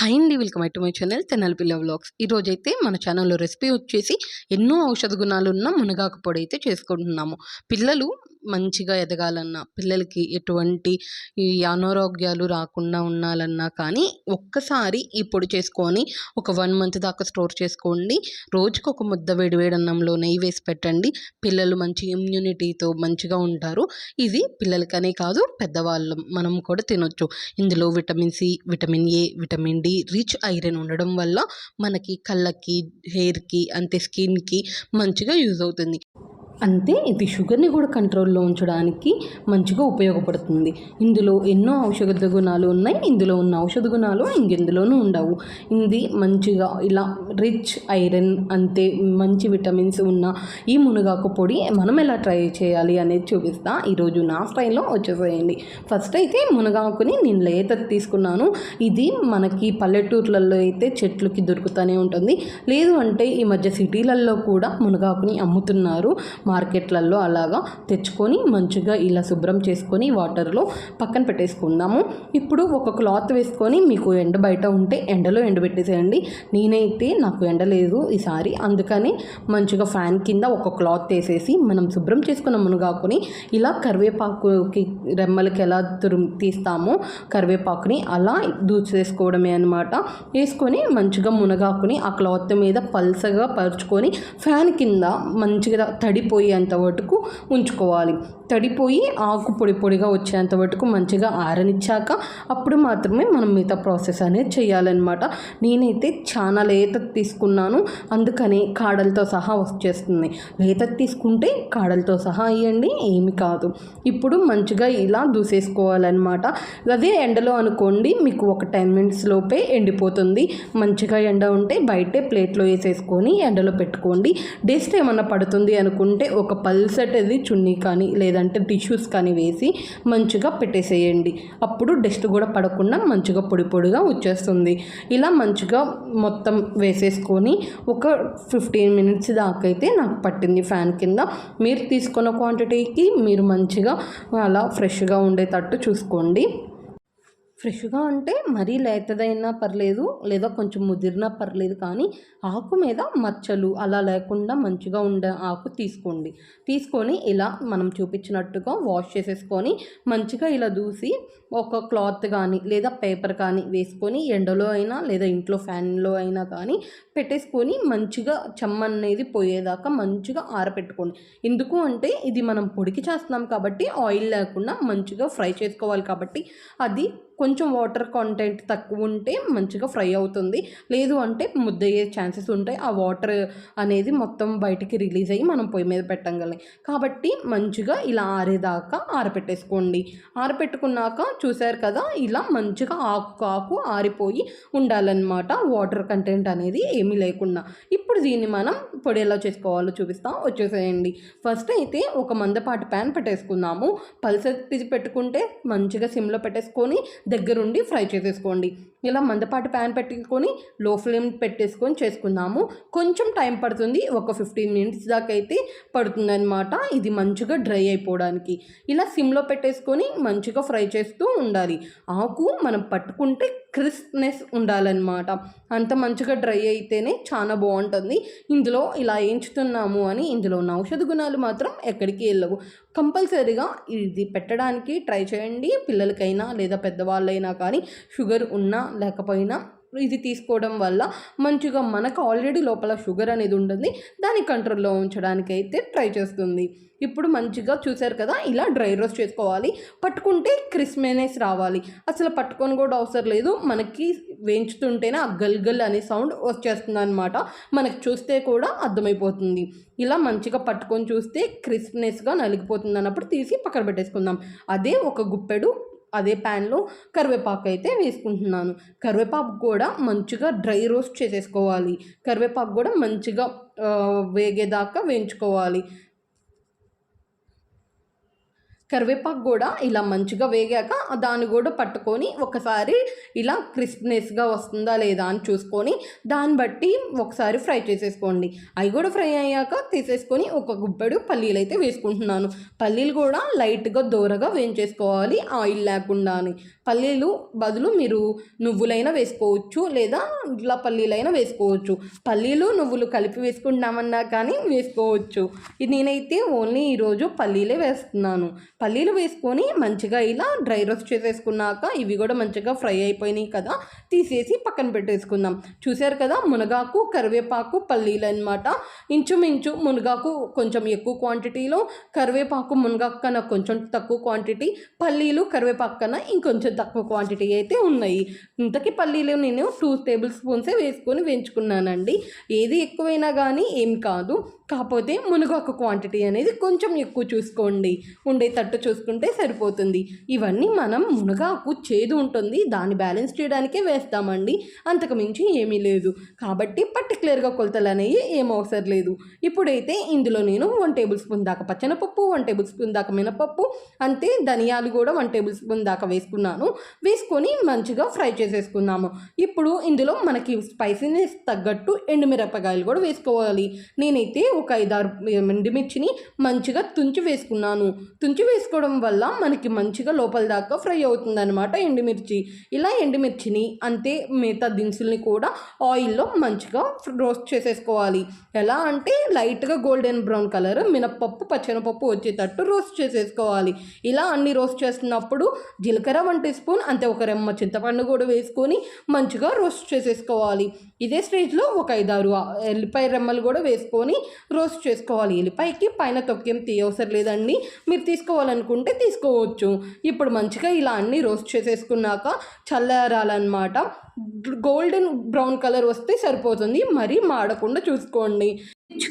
Hi అండి welcome to my channel Tenali పిల్ల vlogs ఈరోజైతే మన ఛానల్లో రెసిపీ వచ్చేసి ఎన్నో ఔషధ గుణాలు ఉన్న మునగాకు పొడి అయితే చేసుకుంటున్నాము. పిల్లలు మంచిగా ఎదగాలన్నా పిల్లలకి ఎటువంటి ఈ అనారోగ్యాలు రాకుండా ఉండాలన్నా కానీ ఒక్కసారి ఈ పొడి చేసుకొని ఒక వన్ మంత్ దాకా స్టోర్ చేసుకోండి. రోజుకు ఒక ముద్ద వేడి అన్నంలో నెయ్యి వేసి పెట్టండి. పిల్లలు మంచి ఇమ్యూనిటీతో మంచిగా ఉంటారు. ఇది పిల్లలకనే కాదు పెద్దవాళ్ళం మనం కూడా తినొచ్చు. ఇందులో vitamin C vitamin A vitamin D rich iron ఉండడం వల్ల మనకి కళ్ళకి హెయిర్కి అంతే స్కిన్కి మంచిగా యూజ్ అవుతుంది. అంతే ఇది షుగర్ని కూడా కంట్రోల్లో ఉంచడానికి మంచిగా ఉపయోగపడుతుంది. ఇందులో ఎన్నో ఔషధ గుణాలు ఉన్నాయి. ఇందులో ఉన్న ఔషధ గుణాలు ఇంకెందులోనూ ఉండవు. ఇది మంచిగా ఇలా రిచ్ ఐరన్ అంతే మంచి విటమిన్స్ ఉన్న ఈ మునగాకు పొడి మనం ఎలా ట్రై చేయాలి అనేది చూపిస్తా. ఈరోజు నా స్టైల్లో వచ్చేసేయండి. ఫస్ట్ అయితే మునగాకుని నేను లేత తీసుకున్నాను. ఇది మనకి పల్లెటూర్లలో అయితే చెట్లకి దొరుకుతూనే ఉంటుంది. లేదు అంటే ఈ మధ్య సిటీలలో కూడా మునగాకుని అమ్ముతున్నారు. మార్కెట్లలో అలాగా తెచ్చుకొని మంచిగా ఇలా శుభ్రం చేసుకొని వాటర్లో పక్కన పెట్టేసుకుందాము. ఇప్పుడు ఒక క్లాత్ వేసుకొని మీకు ఎండ బయట ఉంటే ఎండలో ఎండబెట్టేసేయండి. నేనైతే నాకు ఎండ లేదు ఈసారి. అందుకని మంచిగా ఫ్యాన్ కింద ఒక క్లాత్ వేసేసి మనం శుభ్రం చేసుకున్న మునగాకుని ఇలా కరివేపాకుకి రెమ్మలకి ఎలా తురు తీస్తామో కరివేపాకుని అలా దూచేసుకోవడమే అనమాట వేసుకొని మంచిగా మునగాకుని ఆ క్లాత్ మీద పల్సగా పరుచుకొని ఫ్యాన్ కింద మంచిగా తడిపోయేంత వరకు ఉంచుకోవాలి. తడిపోయి ఆకు పొడి పొడిగా వచ్చేంత వరకు మంచిగా ఆరనిచ్చాక అప్పుడు మాత్రమే మనం మిగతా ప్రాసెస్ అనేది చేయాలన్నమాట. నేనైతే చాలా లేత తీసుకున్నాను. అందుకని కాడలతో సహా వచ్చేస్తుంది. లేత తీసుకుంటే కాడలతో సహా వేయండి ఏమి కాదు. ఇప్పుడు మంచిగా ఇలా దూసేసుకోవాలన్నమాట. అదే ఎండలో అనుకోండి మీకు ఒక టెన్ మినిట్స్ లోపే ఎండిపోతుంది. మంచిగా ఎండ ఉంటే బయటే ప్లేట్లో వేసేసుకొని ఎండలో పెట్టుకోండి. డస్ట్ ఏమన్నా పడుతుంది అనుకుంటే ఒక పల్సటది చున్నీ కానీ లేదంటే టిష్యూస్ కానీ వేసి మంచిగా పెట్టేసేయండి. అప్పుడు డస్ట్ కూడా పడకుండా మంచిగా పొడి పొడిగా వచ్చేస్తుంది. ఇలా మంచిగా మొత్తం వేసేసుకొని ఒక ఫిఫ్టీన్ మినిట్స్ దాకా అయితే నాకు పట్టింది ఫ్యాన్ కింద. మీరు తీసుకున్న క్వాంటిటీకి మీరు మంచిగా అలా ఫ్రెష్గా ఉండేటట్టు చూసుకోండి. ఫ్రెష్గా అంటే మరీ లేతదైనా పర్లేదు లేదా కొంచెం ముదిరినా పర్లేదు కానీ ఆకు మీద మచ్చలు అలా లేకుండా మంచిగా ఉండే ఆకు తీసుకోండి. తీసుకొని ఇలా మనం చూపించినట్టుగా వాష్ చేసేసుకొని మంచిగా ఇలా దూసి ఒక క్లాత్ కానీ లేదా పేపర్ కానీ వేసుకొని ఎండలో అయినా లేదా ఇంట్లో ఫ్యాన్లో అయినా కానీ పెట్టేసుకొని మంచిగా చెమ్మ అనేది పోయేదాకా మంచిగా ఆరపెట్టుకోండి. ఎందుకు అంటే ఇది మనం పొడికి చేస్తున్నాం కాబట్టి ఆయిల్ లేకుండా మంచిగా ఫ్రై చేసుకోవాలి కాబట్టి అది కొంచెం వాటర్ కంటెంట్ తక్కువ ఉంటే మంచిగా ఫ్రై అవుతుంది. లేదు అంటే ముద్దయ్యే ఛాన్సెస్ ఉంటాయి. ఆ వాటర్ అనేది మొత్తం బయటికి రిలీజ్ అయ్యి మనం పొయ్యి మీద పెట్టగలం కాబట్టి మంచిగా ఇలా ఆరేదాకా ఆరపెట్టేసుకోండి. ఆరపెట్టుకున్నాక చూసారు కదా ఇలా మంచిగా ఆకు ఆకు ఆరిపోయి ఉండాలన్నమాట. వాటర్ కంటెంట్ అనేది ఏమీ లేకుండా. ఇప్పుడు దీన్ని మనం పొడి ఎలా చేసుకోవాలో చూపిస్తాం వచ్చేసేయండి. ఫస్ట్ అయితే ఒక మందపాటి ప్యాన్ పెట్టేసుకుందాము. పల్సెత్తి పెట్టుకుంటే మంచిగా సిమ్లో పెట్టేసుకొని దగ్గరుండి ఫ్రై చేసేసుకోండి. ఇలా మందపాటి ప్యాన్ పెట్టుకొని లో ఫ్లేమ్ పెట్టేసుకొని చేసుకుందాము. కొంచెం టైం పడుతుంది. ఒక ఫిఫ్టీన్ మినిట్స్ దాకా అయితే పడుతుంది అనమాట ఇది మంచిగా డ్రై అయిపోవడానికి. ఇలా సిమ్లో పెట్టేసుకొని మంచిగా ఫ్రై చేస్తూ ఉండాలి. ఆకు మనం పట్టుకుంటే క్రిస్ప్నెస్ ఉండాలన్నమాట. అంత మంచిగా డ్రై అయితేనే చాలా బాగుంటుంది. ఇందులో ఇలా వేయించుతున్నాము అని ఇందులో ఉన్న ఔషధ గుణాలు మాత్రం ఎక్కడికి వెళ్ళవు. కంపల్సరీగా ఇది పెట్టడానికి ట్రై చేయండి. పిల్లలకైనా లేదా పెద్దవాళ్ళైనా కానీ షుగర్ ఉన్నా లేకపోయినా ఇది తీసుకోవడం వల్ల మంచిగా మనకు ఆల్రెడీ లోపల షుగర్ అనేది ఉంటుంది. దాన్ని కంట్రోల్లో ఉంచడానికి అయితే ట్రై చేస్తుంది. ఇప్పుడు మంచిగా చూసారు కదా ఇలా డ్రై రోస్ట్ చేసుకోవాలి. పట్టుకుంటే క్రిస్మీనెస్ రావాలి. అసలు పట్టుకొని కూడా అవసరం లేదు. మనకి వేయించుతుంటేనే ఆ గల్గల్ అనే సౌండ్ వచ్చేస్తుంది అనమాట మనకు చూస్తే కూడా అర్థమైపోతుంది. ఇలా మంచిగా పట్టుకొని చూస్తే క్రిస్ప్నెస్గా నలిగిపోతుంది అన్నప్పుడు తీసి పక్కన పెట్టేసుకుందాం. అదే ఒక గుప్పెడు అదే ప్యాన్లో కరివేపాకు అయితే వేసుకుంటున్నాను. కరివేపాకు కూడా మంచిగా డ్రై రోస్ట్ చేసేసుకోవాలి. కరివేపాకు కూడా మంచిగా వేగేదాకా వేయించుకోవాలి. కరివేపాకు కూడా ఇలా మంచిగా వేగాక దాన్ని కూడా పట్టుకొని ఒకసారి ఇలా క్రిస్ప్నెస్గా వస్తుందా లేదా అని చూసుకొని దాన్ని బట్టి ఒకసారి ఫ్రై చేసేసుకోండి. అవి కూడా ఫ్రై అయ్యాక తీసేసుకొని ఒక గుప్పెడు పల్లీలు అయితే వేసుకుంటున్నాను. పల్లీలు కూడా లైట్గా దూరగా వేయించేసుకోవాలి ఆయిల్ లేకుండా అని పల్లీలు బదులు మీరు నువ్వులైనా వేసుకోవచ్చు లేదా ఇలా పల్లీలైనా వేసుకోవచ్చు. పల్లీలు నువ్వులు కలిపి వేసుకుంటామన్నా కానీ వేసుకోవచ్చు. ఇది నేనైతే ఓన్లీ ఈరోజు పల్లీలే వేస్తున్నాను. పల్లీలు వేసుకొని మంచిగా ఇలా డ్రై రోస్ట్ చేసేసుకున్నాక ఇవి కూడా మంచిగా ఫ్రై అయిపోయినాయి కదా తీసేసి పక్కన పెట్టేసుకుందాం. చూశారు కదా మునగాకు కరివేపాకు పల్లీలు అనమాట ఇంచుమించు మునగాకు కొంచెం ఎక్కువ క్వాంటిటీలో కరివేపాకు మునగాకు కన్నా కొంచెం తక్కువ క్వాంటిటీ పల్లీలు కరివేపాకు కన్నా ఇంకొంచెం తక్కువ క్వాంటిటీ అయితే ఉన్నాయి. ఇంతకీ పల్లీలు నేను టూ టేబుల్ స్పూన్సే వేసుకొని వేయించుకున్నానండి. ఏది ఎక్కువైనా కానీ ఏం కాదు. కాకపోతే మునగాకు క్వాంటిటీ అనేది కొంచెం ఎక్కువ చూసుకోండి. ఉండేటట్టు చూసుకుంటే సరిపోతుంది. ఇవన్నీ మనం మునగాకు చేదు ఉంటుంది. దాన్ని బ్యాలెన్స్ చేయడానికే వేస్తామండి. అంతకుమించి ఏమీ లేదు. కాబట్టి పర్టికులర్గా కొలతలు అనేవి ఏమవసరం అవసరం లేదు. ఇప్పుడైతే ఇందులో నేను వన్ టేబుల్ స్పూన్ దాకా పచ్చనపప్పు వన్ టేబుల్ స్పూన్ దాకా మినపప్పు అంతే ధనియాలు కూడా వన్ టేబుల్ స్పూన్ దాకా వేసుకున్నాను. వేసుకొని మంచిగా ఫ్రై చేసేసుకున్నాము ఇప్పుడు ఇందులో మనకి స్పైసీనెస్ తగ్గట్టు ఎండుమిరపకాయలు కూడా వేసుకోవాలి. నేనైతే ఒక ఐదారు ఎండుమిర్చిని మంచిగా తుంచి వేసుకున్నాను. తుంచి వేసుకోవడం వల్ల మనకి మంచిగా లోపల దాకా ఫ్రై అవుతుంది అనమాట ఎండుమిర్చి. ఇలా ఎండుమిర్చిని అంతే మిగతా దినుసుల్ని కూడా ఆయిల్లో మంచిగా రోస్ట్ చేసేసుకోవాలి. ఎలా అంటే లైట్గా గోల్డెన్ బ్రౌన్ కలర్ మినప్పప్పు పచ్చెనపప్పు వచ్చేటట్టు రోస్ట్ చేసేసుకోవాలి. ఇలా అన్ని రోస్ట్ చేస్తున్నప్పుడు జీలకర్ర వన్ టీ స్పూన్ అంతే ఒక రెమ్మ చింతపండు కూడా వేసుకొని మంచిగా రోస్ట్ చేసేసుకోవాలి. ఇదే స్టేజ్లో ఒక ఐదారు ఎల్లిపాయ రెమ్మలు కూడా వేసుకొని రోస్ట్ చేసుకోవాలి. ఎల్లిపాయకి పైన తొక్కేం తీయవసరం లేదండి. మీరు తీసుకోవాలనుకుంటే తీసుకోవచ్చు. ఇప్పుడు మంచిగా ఇలా అన్ని రోస్ట్ చేసేసుకున్నాక చల్లారాలన్నమాట. గోల్డెన్ బ్రౌన్ కలర్ వస్తే సరిపోతుంది. మరీ మాడకుండా చూసుకోండి.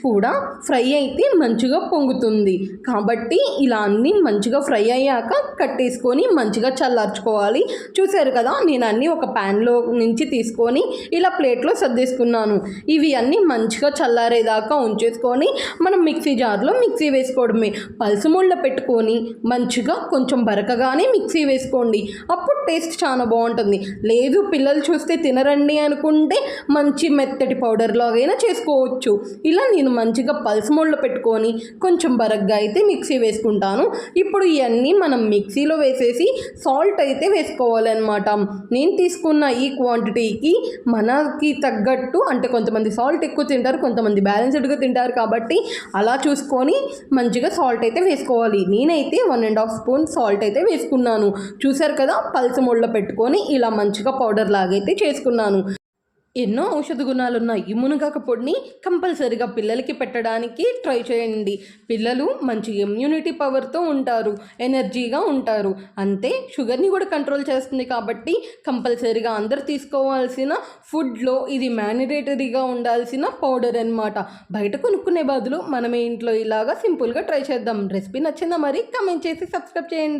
కూడా ఫ్రై అయితే మంచిగా పొంగుతుంది. కాబట్టి ఇలా అన్నీ మంచిగా ఫ్రై అయ్యాక కట్టేసుకొని మంచిగా చల్లార్చుకోవాలి. చూసారు కదా నేను అన్నీ ఒక ప్యాన్లో నుంచి తీసుకొని ఇలా ప్లేట్లో సర్దేసుకున్నాను. ఇవి అన్నీ మంచిగా చల్లారేదాకా ఉంచేసుకొని మనం మిక్సీ జార్లో మిక్సీ వేసుకోవడమే. పలుసుముళ్ళ పెట్టుకొని మంచిగా కొంచెం బరకగానే మిక్సీ వేసుకోండి. అప్పుడు టేస్ట్ చాలా బాగుంటుంది. లేదు పిల్లలు చూ వస్తే తినరండి అనుకుంటే మంచి మెత్తటి పౌడర్ లాగైనా చేసుకోవచ్చు. ఇలా నేను మంచిగా పల్స్ మోడ్లో పెట్టుకొని కొంచెం బరగ్గా అయితే మిక్సీ వేసుకుంటాను. ఇప్పుడు ఇవన్నీ మనం మిక్సీలో వేసేసి సాల్ట్ అయితే వేసుకోవాలన్నమాట. నేను తీసుకున్న ఈ క్వాంటిటీకి మనకి తగ్గట్టు అంటే కొంతమంది సాల్ట్ ఎక్కువ తింటారు కొంతమంది బ్యాలెన్స్డ్గా తింటారు కాబట్టి అలా చూసుకొని మంచిగా సాల్ట్ అయితే వేసుకోవాలి. నేనైతే one and half spoon salt అయితే వేసుకున్నాను. చూసారు కదా పల్స్ మోడ్లో పెట్టుకొని ఇలా మంచిగా పౌడర్ లాగే అయితే చేసుకున్నాను. ఎన్నో ఔషధ గుణాలున్న ఈ మునగాక పొడిని కంపల్సరిగా పిల్లలకి పెట్టడానికి ట్రై చేయండి. పిల్లలు మంచి ఇమ్యూనిటీ పవర్తో ఉంటారు ఎనర్జీగా ఉంటారు. అంతే షుగర్ని కూడా కంట్రోల్ చేస్తుంది కాబట్టి కంపల్సరిగా అందరు తీసుకోవాల్సిన ఫుడ్లో ఇది మ్యానిడేటరీగా ఉండాల్సిన పౌడర్ అనమాట బయట కొనుక్కునే బదులు మనమే ఇంట్లో ఇలాగా సింపుల్గా ట్రై చేద్దాం. రెసిపీ నచ్చిందా మరి కమెంట్ చేసి సబ్స్క్రైబ్ చేయండి.